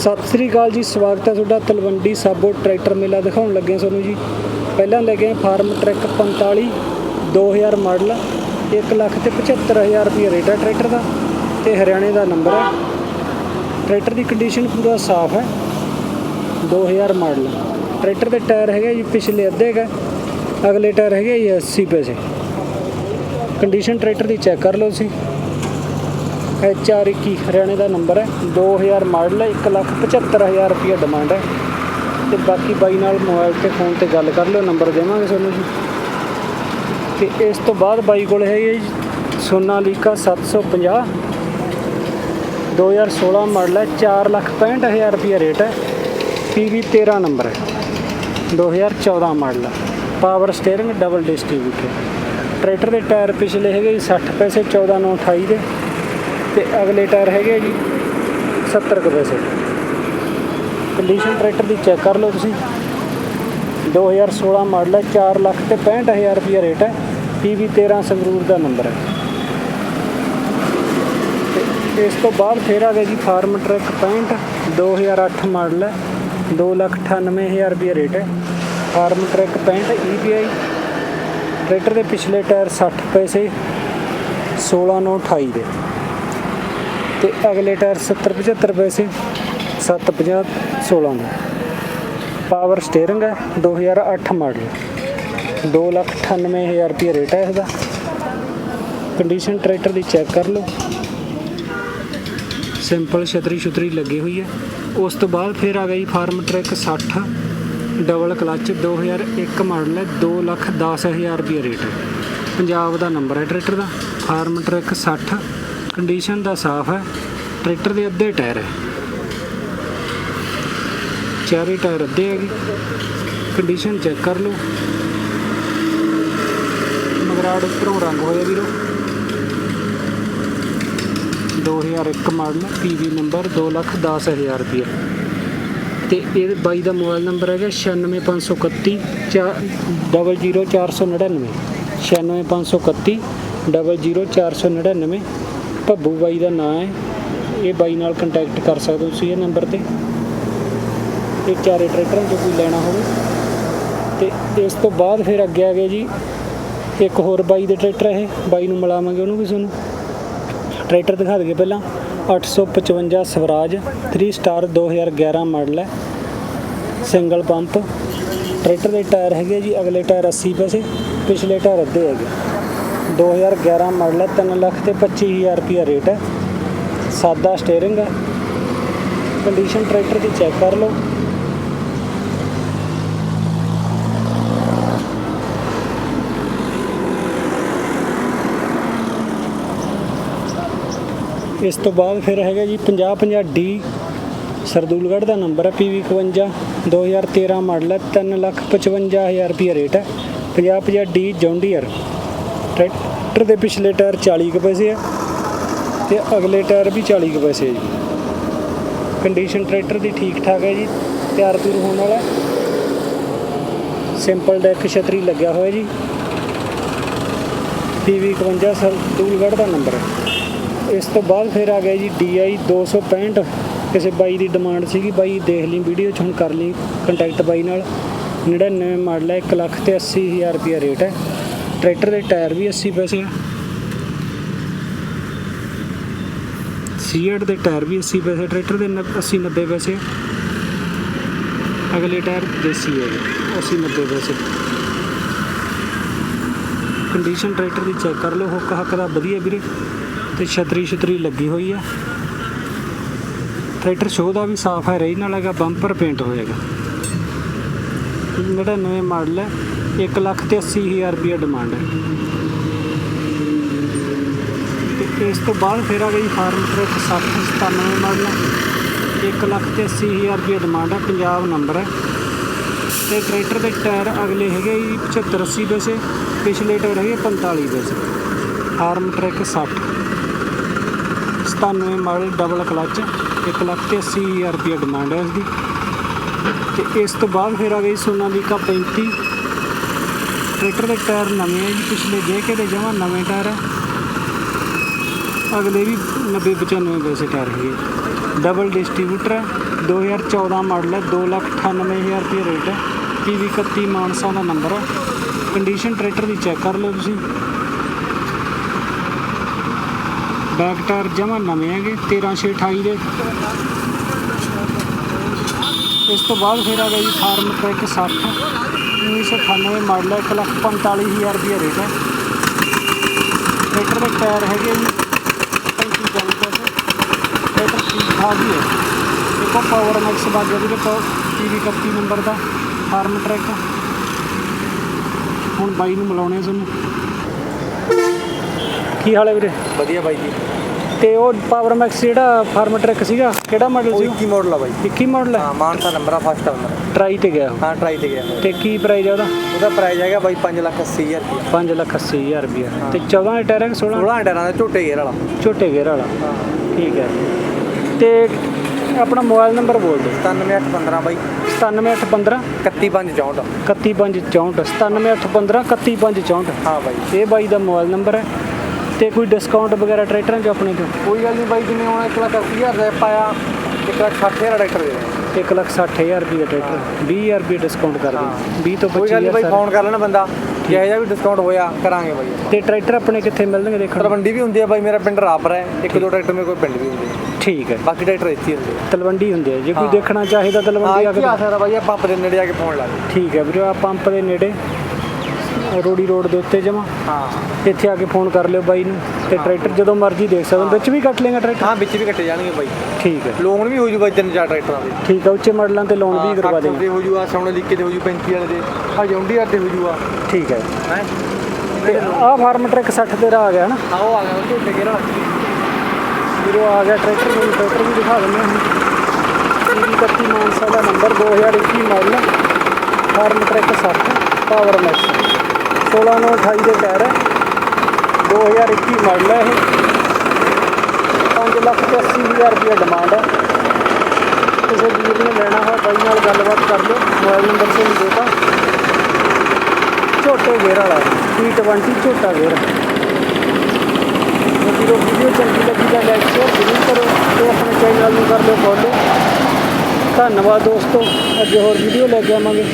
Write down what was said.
ਸਤਿ ਸ੍ਰੀ ਅਕਾਲ ਜੀ, ਸਵਾਗਤ ਹੈ ਤੁਹਾਡਾ ਤਲਵੰਡੀ ਸਾਬੋ ਟਰੈਕਟਰ ਮੇਲਾ ਦਿਖਾਉਣ ਲੱਗੇ ਤੁਹਾਨੂੰ ਜੀ। ਪਹਿਲਾਂ ਲੈ ਗਏ ਫਾਰਮ ਟਰੈਕ 45 2000 ਮਾਡਲ 1 ਲੱਖ ਤੇ 75000 ਰੁਪਏ ਰੇਟ ਹੈ ਟਰੈਕਟਰ ਦਾ ਤੇ ਹਰਿਆਣੇ ਦਾ ਨੰਬਰ ਹੈ। ਟਰੈਕਟਰ ਦੀ ਕੰਡੀਸ਼ਨ ਪੂਰਾ ਸਾਫ਼ ਹੈ 2000 ਮਾਡਲ। ਟਰੈਕਟਰ ਦੇ ਟਾਇਰ ਹੈਗੇ ਜੀ, ਪਿਛਲੇ ਅੱਧੇ ਹੈ ਅਗਲੇ ਟਾਇਰ ਹੈਗੇ ਜੀ 80 ਪੈਸੇ। ਕੰਡੀਸ਼ਨ ਟਰੈਕਟਰ ਦੀ ਚੈੱਕ ਕਰ ਲਓ ਤੁਸੀਂ। ਐਚ ਆਰ 21 ਹਰਿਆਣੇ ਦਾ ਨੰਬਰ ਹੈ। 2000 ਮਾਡਲ ਹੈ 175000 ਰੁਪਏ ਡਿਮਾਂਡ ਹੈ। ਤੇ ਬਾਕੀ ਬਾਈ ਨਾਲ ਮੋਬਾਈਲ ਤੇ ਫੋਨ ਤੇ ਗੱਲ ਕਰ ਲਿਓ, ਨੰਬਰ ਦੇਵਾਂਗੇ ਤੁਹਾਨੂੰ ਜੀ। ਤੇ ਇਸ ਤੋਂ ਬਾਅਦ ਬਾਈ ਕੋਲ ਹੈਗੇ ਜੀ ਸੋਨਾਲੀਕਾ 750 2016 ਮਾਡਲ ਹੈ 465000 ਰੁਪਏ ਰੇਟ ਹੈ। ਪੀਵੀ 13 ਨੰਬਰ ਹੈ। 2014 ਮਾਡਲ ਹੈ। Power steering double distributor tractor ਦੇ ਟਾਇਰ ਪਿਛਲੇ ਹੈਗੇ ਜੀ 60 ਪੈਸੇ 14 9 28 ਦੇ। ਤੇ ਅਗਲੇ ਟਾਇਰ ਹੈਗੇ ਜੀ 70 ਕੁ ਪੈਸੇ। ਕੰਡੀਸ਼ਨ ਟਰੈਕਟਰ ਦੀ ਚੈੱਕ ਕਰ ਲਓ ਤੁਸੀਂ। 2016 ਮਾਡਲ ਹੈ 4 ਲੱਖ ਤੇ 65000 ਰੁਪਏ ਰੇਟ ਹੈ। ਪੀਵੀ 13 ਸੰਗਰੂਰ ਦਾ ਨੰਬਰ ਹੈ। ਤੇ ਇਸ ਤੋਂ ਬਾਅਦ ਫੇਰ ਆ ਗਿਆ ਜੀ ਫਾਰਮ ਟਰੈਕ 65 2008 ਮਾਡਲ ਹੈ। 2 ਲੱਖ 98000 ਰੁਪਏ ਰੇਟ ਹੈ। ਫਾਰਮ ਟਰੈਕ 65 EPI ਟਰੈਕਟਰ ਦੇ ਪਿਛਲੇ ਟਾਇਰ 60 ਪੈਸੇ 16 9 28 ਦੇ। ਤੇ ਅਗਲੇ ਟਾਇਰ 70 75 ਪੈਸੇ 750 16 ਦਾ। ਪਾਵਰ ਸਟੀਅਰਿੰਗ ਹੈ 2008 ਮਾਡਲ 2 ਲੱਖ 98000 ਰੁਪਏ ਰੇਟ ਹੈ ਇਹਦਾ। ਕੰਡੀਸ਼ਨ ਟਰੈਕਟਰ ਦੀ ਚੈੱਕ ਕਰ ਲਓ। ਸਿੰਪਲ ਛਤਰੀ ਛੁਤਰੀ ਲੱਗੀ ਹੋਈ ਹੈ। ਉਸ ਤੋਂ ਬਾਅਦ ਫਿਰ ਆ ਗਈ farm track 60 double clutch 2001 model ਹੈ 2 ਲੱਖ 10000 ਰੁਪਏ ਰੇਟ ਹੈ। ਪੰਜਾਬ ਦਾ ਨੰਬਰ ਹੈ ਟਰੈਕਟਰ ਦਾ। ਫਾਰਮ ਟਰੈਕ 60 ਕੰਡੀਸ਼ਨ ਦਾ ਸਾਫ਼ ਹੈ, ਟਰੈਕਟਰ ਦੇ ਅੱਧੇ ਟਾਇਰ ਹੈ। ਚਾਰੇ ਟਾਇਰ ਅੱਧੇ ਹੈਗੇ ਕੰਡੀਸ਼ਨ ਚੈੱਕ ਕਰ ਲਓ। ਮਗਰਾੜ ਉੱਪਰੋਂ ਰੰਗ ਹੋਇਆ ਵੀਰੋ। 2001 ਮਾਡਲ ਪੀਵੀ ਨੰਬਰ 210000 ਰੁਪਏ। ਤੇ ਇਹ ਬਾਈ ਦਾ ਮੋਬਾਈਲ ਨੰਬਰ ਹੈਗਾ 96531 00499 96531 00499 ਭੱਬੂ ਬਾਈ ਦਾ ਨਾਮ ਹੈ। ਇਹ ਬਾਈ ਨਾਲ ਕੰਟੈਕਟ ਕਰ ਸਕਦੇ ਹੋ ਤੁਸੀਂ ਇਹ ਨੰਬਰ ਤੇ। ਇਹ ਚਾਰੇ ਟਰੈਕਟਰਾਂ ਚੋਂ ਕੋਈ ਲੈਣਾ ਹੋਵੇ। ਤੇ ਇਸ ਤੋਂ ਬਾਅਦ ਫਿਰ ਅੱਗੇ ਆ ਗਏ ਜੀ। ਇੱਕ ਹੋਰ ਬਾਈ ਦੇ ਟਰੈਕਟਰ ਇਹ ਬਾਈ ਨੂੰ ਮਿਲਾਵਾਂਗੇ ਉਹਨੂੰ ਵੀ ਤੁਹਾਨੂੰ। ਟਰੈਕਟਰ ਦਿਖਾ ਦਈਏ ਪਹਿਲਾਂ। 855 ਸਵਰਾਜ 3 ਸਟਾਰ 2011 ਮਾਡਲ ਹੈ। ਸਿੰਗਲ ਪੰਪ ਟਰੈਕਟਰ ਦੇ ਟਾਇਰ ਹੈਗੇ ਜੀ। ਅਗਲੇ ਟਾਇਰ 80 ਪੈਸੇ, ਪਿਛਲੇ ਟਾਇਰ ਅੱਧੇ ਹੈਗੇ। 2011 ਮਾਡਲ ਹੈ 3 ਲੱਖ ਤੇ 25000 ਰੁਪਿਆ ਰੇਟ ਹੈ। ਸਾਦਾ ਸਟੀਅਰਿੰਗ ਹੈ। ਕੰਡੀਸ਼ਨ ਟਰੈਕਟਰ ਦੀ ਚੈੱਕ ਕਰ ਲਓ। ਇਸ ਤੋਂ ਬਾਅਦ ਫਿਰ ਹੈਗਾ ਜੀ 50 50 ਡੀ ਸਰਦੂਲਗੜ੍ਹ ਦਾ ਨੰਬਰ ਹੈ PV 51 2013 ਮਾਡਲ ਹੈ 355000 ਰੁਪਏ ਰੇਟ ਹੈ। 50 50 ਡੀ ਜੌਂਡੀਅਰ। ਟਰੈਕਟਰ ਦੇ ਪਿਛਲੇ ਟਾਇਰ 40 ਕੁ ਪੈਸੇ ਆ ਤੇ ਅਗਲੇ ਟਾਇਰ ਵੀ 40 ਕੁ ਪੈਸੇ ਆ ਜੀ। ਕੰਡੀਸ਼ਨ ਟਰੈਕਟਰ ਦੀ ਠੀਕ ਠਾਕ ਹੈ ਜੀ, ਤਿਆਰ ਤੁਰ ਹੋਣ ਵਾਲਾ ਸਿੰਪਲ ਡੈਕ ਛਤਰੀ ਲੱਗਿਆ ਹੋਇਆ ਜੀ। PV 51 ਸਰਦੂਲਗੜ੍ਹ ਦਾ ਨੰਬਰ ਹੈ। ਇਸ ਤੋਂ ਬਾਅਦ ਫਿਰ ਆ ਗਿਆ ਜੀ DI 265 ਕਿਸੇ ਬਾਈ ਦੀ ਡਿਮਾਂਡ ਸੀਗੀ, ਬਾਈ ਦੇਖ ਲਈ ਵੀਡੀਓ 'ਚ, ਹੁਣ ਕਰ ਲਈ ਕੰਟੈਕਟ ਬਾਈ ਨਾਲ। 99 ਮਾਡਲ ਹੈ 1 ਲੱਖ ਤੇ 80000 ਰੁਪਏ ਰੇਟ ਹੈ। ਟਰੈਕਟਰ ਦੇ ਟਾਇਰ ਵੀ 80 ਪੈਸੇ ਆ। ਸੀਐਟ ਦੇ ਟਾਇਰ ਵੀ 80 ਪੈਸੇ ਟਰੈਕਟਰ ਦੇ 80 90 ਪੈਸੇ ਅਗਲੇ ਟਾਇਰ ਦੇਸੀ ਹੈ 80 90 ਪੈਸੇ। ਕੰਡੀਸ਼ਨ ਟਰੈਕਟਰ ਦੀ ਚੈੱਕ ਕਰ ਲਓ, ਹੁੱਕ ਹੱਕ ਦਾ ਵਧੀਆ ਵੀਰੇ। ਤੇ ਛਤਰੀ ਛਤਰੀ ਲੱਗੀ ਹੋਈ ਹੈ ਟਰੈਕਟਰ ਸ਼ੋਅ ਦਾ ਵੀ ਸਾਫ਼ ਹੈ ਰਹੀ ਨਾਲ ਹੈਗਾ ਬੰਪਰ ਪੇਂਟ ਹੋਏਗਾ। 99 ਮਾਡਲ ਹੈ 1 ਲੱਖ ਤੇ 80000 ਰੁਪਏ ਡਿਮਾਂਡ ਹੈ। ਤੇ ਇਸ ਤੋਂ ਬਾਅਦ ਫਿਰ ਆ ਗਈ ਫਾਰਮ ਟਰੈਕ 60 97 ਮਾਡਲ। ਹੈ 1 ਲੱਖ ਤੇ 80000 ਰੁਪਏ ਡਿਮਾਂਡ ਹੈ, ਪੰਜਾਬ ਨੰਬਰ ਹੈ। ਤੇ ਟਰੈਕਟਰ ਦੇ ਟਾਇਰ ਅਗਲੇ ਹੈਗੇ ਜੀ 75 80 ਪੈਸੇ, ਪਿਛਲੇ ਟਾਇਰ ਹੈਗੇ 45 ਪੈਸੇ। Farmtrac 60 97 model double clutch 1 lakh ਤੇ 80000 ਰੁਪਏ ਡਿਮਾਂਡ ਹੈ ਇਸ ਦੀ। ਤੇ ਇਸ ਤੋਂ ਬਾਅਦ ਫਿਰ ਆ ਗਈ ਸੋਨਾਲੀਕਾ 35 ਟਰੈਕਟਰ ਦੇ ਟਾਇਰ ਨਵੇਂ ਹੈ ਜੀ, ਪਿਛਲੇ ਜੇਕੇ ਦੇ ਜਮਾ ਨਵੇਂ ਟਾਇਰ ਹੈ ਅਗਲੇ ਵੀ 90 95 ਪੈਸੇ ਟਾਇਰ ਹੈਗੇ ਡਬਲ ਡਿਸਟ੍ਰੀਬਿਊਟਰ ਹੈ 2014 ਮਾਡਲ ਹੈ 298000 ਰੁਪਏ ਰੇਟ ਹੈ ਪੀਵੀ 31 ਮਾਨਸਾ ਦਾ ਨੰਬਰ ਹੈ ਕੰਡੀਸ਼ਨ ਟਰੈਕਟਰ ਦੀ ਚੈੱਕ ਕਰ ਲਓ ਤੁਸੀਂ। ਬੈਕ ਟਾਇਰ ਜਮਾ ਨਵੇਂ ਹੈਗੇ 13628 ਦੇ। ਇਸ ਤੋਂ ਬਾਅਦ ਫਿਰ ਆ ਗਿਆ ਜੀ ਫਾਰਮ ਟਰੈਕ 60 1998 ਮਾਡਲ ਹੈ 145000 ਰੁਪਏ ਰੇਟ ਹੈ। ਟਰੈਕਟਰ ਦੇ ਟਾਇਰ ਹੈਗੇ ਜੀ 35 ਚਾਲੀ ਪੈਸੇ ਟਰੈਕਟਰ ਠੀਕ ਠਾਕ ਹੀ ਹੈ। ਦੇਖੋ ਪਾਵਰ ਮੈਕਸ ਬਾਗੇ ਵੀ ਦੇਖੋ ਟੀਵੀ 31 ਨੰਬਰ ਦਾ ਫਾਰਮ ਟਰੈਕ ਹੁਣ ਬਾਈ ਨੂੰ ਮਿਲਾਉਣੇ ਤੁਹਾਨੂੰ। ਕੀ ਹਾਲ ਹੈ ਵੀਰੇ? ਵਧੀਆ ਬਾਈ ਜੀ। ਤੇ ਉਹ ਪਾਵਰ ਮੈਕਸ ਜਿਹੜਾ ਫਾਰਮ ਟਰੈਕ ਸੀਗਾ ਕਿਹੜਾ ਮਾਡਲ ਉਹ? ਸੀ 21 ਮਾਡਲ ਆ ਬਾਈ। 21 ਮਾਡਲ ਹੈ ਹਾਂ ਮਾਨਸਾ ਨੰਬਰ ਆ ਫਸਟ ਨੰਬਰ ਟਰਾਈ ਤੇ ਗਿਆ ਉਹ। ਹਾਂ ਟਰਾਈ ਤੇ ਗਿਆ। ਤੇ ਕੀ ਪ੍ਰਾਈਸ ਹੈ ਉਹਦਾ? ਉਹਦਾ ਪ੍ਰਾਈਸ ਹੈਗਾ ਬਾਈ 5 ਲੱਖ 80 ਹਜ਼ਾਰ ਰੁਪਇਆ। 5 ਲੱਖ 80 ਹਜ਼ਾਰ ਰੁਪਇਆ। ਤੇ 14 ਦੇ ਟਾਇਰ ਹੈ ਕਿ 16 16 ਟਾਇਰਾਂ ਦਾ ਝੋਟੇ ਗੇਅਰ ਵਾਲਾ। ਛੋਟੇ ਗੇਅਰ ਵਾਲਾ। ਹਾਂ। ਠੀਕ ਹੈ ਤੇ ਆਪਣਾ ਮੋਬਾਈਲ ਨੰਬਰ ਬੋਲ ਦਿਓ। 97815 ਬਾਈ। 97815 31564 31564 97815 31564 ਹਾਂ ਬਾਈ। ਇਹ ਬਾਈ ਦਾ ਮੋਬਾਈਲ ਨੰਬਰ ਹੈ। ਤੇ ਕੋਈ ਡਿਸਕਾਊਂਟ ਵਗੈਰਾ ਟਰੈਕਟਰਾਂ 'ਚ ਆਪਣੇ ਤੋਂ ਕੋਈ ਗੱਲ ਨਹੀਂ ਬਾਈ ਜਿਵੇਂ ਹੁਣ 1 ਲੱਖ 80 ਹਜ਼ਾਰ ਦਾ ਪਾਇਆ 1 ਲੱਖ 60 ਹਜ਼ਾਰ ਦਾ ਟਰੈਕਟਰ ਦੇ ਦੇ 1 ਲੱਖ 60 ਹਜ਼ਾਰ ਰੁਪਏ ਟਰੈਕਟਰ। 20000 ਰੁਪਏ ਡਿਸਕਾਊਂਟ ਕਰ ਹਾਂ। ਦੇ 20 ਤੋਂ ਕੋਈ ਗੱਲ ਨਹੀਂ 25 ਬਾਈ ਫੋਨ ਕਰ ਲੈਣਾ ਬੰਦਾ। ਜਿਹੋ ਜਿਹਾ ਵੀ ਡਿਸਕਾਊਂਟ ਹੋਇਆ ਕਰਾਂਗੇ ਬਾਈ ਤੇ ਟਰੈਕਟਰ ਆਪਣੇ ਕਿੱਥੇ ਮਿਲਣਗੇ ਦੇਖਣ ਨੂੰ? ਤਲਵੰਡੀ ਵੀ ਹੁੰਦੀ ਆ ਬਾਈ ਮੇਰਾ ਪਿੰਡ ਰਾਪਰ ਹੈ। ਇੱਕ ਦੋ ਟਰੈਕਟਰ ਮੇਰੇ ਕੋਲ ਪਿੰਡ ਵੀ ਹੁੰਦੇ ਆ। ਠੀਕ ਹੈ। ਬਾਕੀ ਟਰੈਕਟਰ ਇੱਥੇ ਹੀ ਹੁੰਦੇ ਆ। ਤਲਵੰਡੀ ਹੁੰਦੇ ਆ। ਜੇ ਕੋਈ ਹਾਂ। ਦੇਖਣਾ ਚਾਹੇ ਤਾਂ ਹਾਂ ਤਲਵੰਡੀ ਆ ਇੱਥੇ ਕੇ ਆ ਸਕਦਾ ਬਾਈ ਆ ਪੰਪ ਦੇ ਨੇੜੇ ਆ ਕੇ ਫੋਨ ਲਾ ਦੇ ਠੀਕ ਹੈ ਵੀਰੇ ਆ ਪੰਪ ਦੇ ਨੇੜੇ। ਰੋੜੀ ਰੋਡ ਦੇ ਉੱਤੇ ਜਮਾ। ਹਾਂ। ਇੱਥੇ ਆ ਕੇ ਫੋਨ ਕਰ ਲਿਓ ਬਾਈ ਨੂੰ ਤੇ ਟਰੈਕਟਰ ਜਦੋਂ ਮਰਜ਼ੀ ਦੇਖ ਸਕਦੇ। ਹੋ ਵਿੱਚ ਵੀ ਕੱਟ ਲੇਗਾ ਟਰੈਕਟਰ? ਹਾਂ ਵਿੱਚ ਵੀ ਕੱਟੇ ਜਾਣਗੇ ਬਾਈ। ਠੀਕ ਹੈ। ਲੋਨ ਵੀ ਹੋ ਜੂ ਬਾਈ ਤਿੰਨ ਚਾਰ ਟਰੈਕਟਰਾਂ ਦੇ। ਠੀਕ ਹੈ ਉੱਚੇ ਮਾਡਲਾਂ ਤੇ ਲੋਨ ਵੀ ਕਰਵਾ ਦੇਣਾ ਦੇ ਹੋ ਜੂ ਆ ਸੋਨੇ ਲਿਖੇ ਦੇ ਹੋ ਜੂ 35 ਵਾਲੇ ਦੇ। ਆ ਜੌਂਡੀ ਤੇ ਹੋ ਜੂ ਆ ਠੀਕ ਹੈ। ਹੈ? ਤੇ ਆਹ ਫਾਰਮ ਟਰੈਕ 60 ਤੇਰਾ ਆ ਗਿਆ ਨਾ? ਆਓ ਆ ਗਿਆ ਝੋਟੇ ਗੇਰਾ ਵੀਰੋ ਆ ਗਿਆ ਟਰੈਕਟਰ ਤੁਹਾਨੂੰ ਟਰੈਕਟਰ ਵੀ ਦਿਖਾ ਦਿੰਦੇ ਹਾਂ। 31 ਮਾਨਸਾ ਦਾ number 2021 model Farmtrac 60 power max. 16 ਨੂੰ 28 ਦੇ ਟਾਇਰ ਹੈ। 2021 ਮਾਡਲ ਹੈ ਇਹ। 5 ਲੱਖ ਤੇ 80 ਹਜ਼ਾਰ ਰੁਪਏ ਡਿਮਾਂਡ ਹੈ। ਕਿਸੇ ਵੀਰ ਨੇ ਲੈਣਾ ਹੋਇਆ ਬਾਈ ਨਾਲ ਗੱਲਬਾਤ ਕਰ ਲਿਓ। ਮੋਬਾਈਲ ਨੰਬਰ ਤੁਹਾਨੂੰ ਦੇਤਾ ਝੋਟੇ ਗੇਅਰ ਵਾਲਾ T20 ਝੋਟਾ ਗੇਅਰ ਵੀਡੀਓ ਵੀਡੀਓ ਚੰਗੀ ਲੱਗੀ ਤਾਂ ਲਾਈਕ ਸ਼ੇਅਰ ਜ਼ਰੂਰ ਕਰੋ ਤੇ ਆਪਣੇ ਚੈਨਲ ਨੂੰ ਕਰ ਦਿਓ ਫੋਲੋ ਧੰਨਵਾਦ ਦੋਸਤੋ। ਅੱਗੇ ਹੋਰ ਵੀਡੀਓ ਲੈ ਕੇ ਆਵਾਂਗੇ।